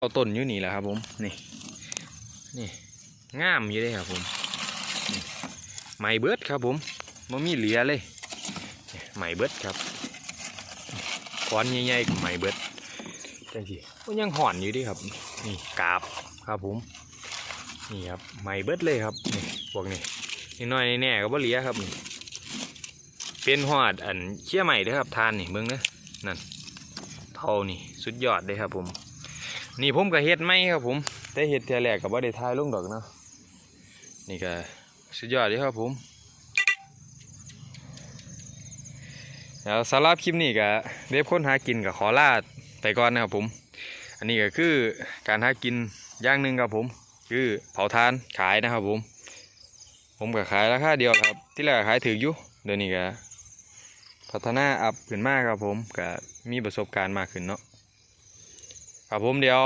เอาต้นอยู่นี่แหละครับ ผมนี่นี่งามอยู่เลยครับผมไหม้เบิดครับผมมันมีเหลือเลยไหม้เบิดครับก้อนใหญ่ๆกับไหม้เบิดจังสิก็ยังห่อนอยู่ดิครับนี่กาบครับผมนี่ครับไหม้เบิดเลยครับนี่พวกนี้นี่น้อยแน่ก็บ่เหลือครับนี่เป็นหอดอันเชี่ยใหม่ด้อครับทานนี่เบิ่งเด้อนั่นเท่านี่สุดยอดเลยครับผม นี่ผมก็เฮ็ดไม่ครับผม แต่เฮ็ดเท่าแรกก็บ่ได้ทายลงดอกเนาะนี่ก็สุดยอดเลยครับผมแล้วสำหรับคลิปนี้ก็เว็บค้นหากินกับขอลาไปก่อนนะครับผม อันนี้ก็คือการหากินอย่างหนึ่งครับผม คือเผาทานขายนะครับผม ผมก็ขายราคาเดียวครับ ที่แรกขายถืออยู่เดี๋ยวนี้ก็พัฒนาอัพขึ้นมากครับผมก็มีประสบการณ์มากขึ้นเนาะ ครับผมเดี๋ยว